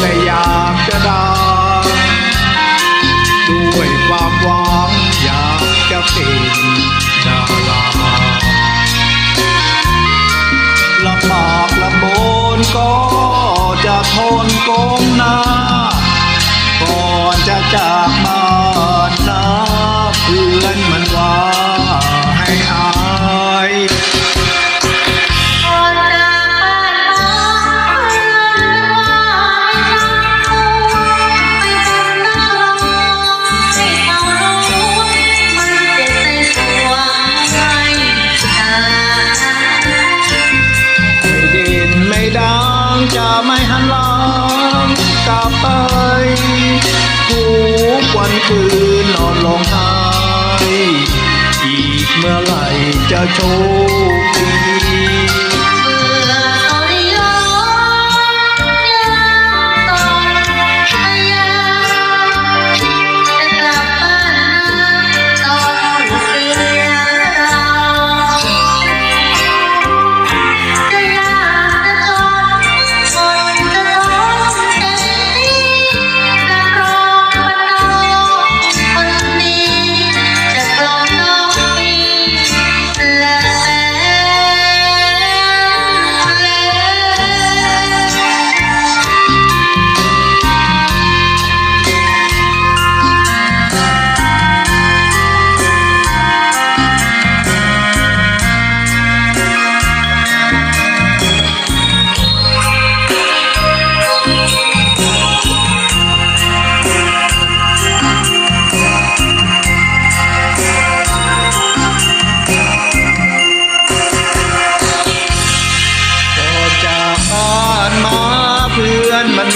ก็มุ่งแต่อยากจะได้ด้วยความหวังอยากจะเป็นดาราลำบากลำบนก็จะทนก้มหน้าก่อนจะจากมา จะไม่หันหลังกลับไปทุกวันคืนนอนร้องไห้อีกเมื่อไหร่จะโชค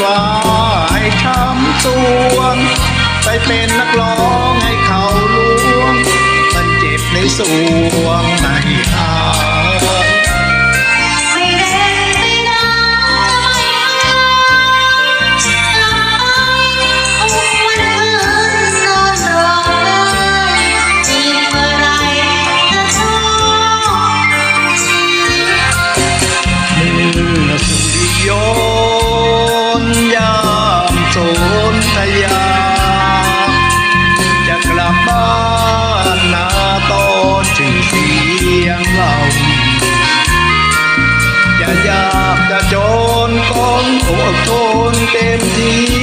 ว่าให้ช้ำสวง ไปเป็นนักร้องให้เขาล้วง มันเจ็บในสวง ยา จะกลับบ้านนาตอนชื่อเสียงเราจะยากจะจนก้นอดทนเต็มที่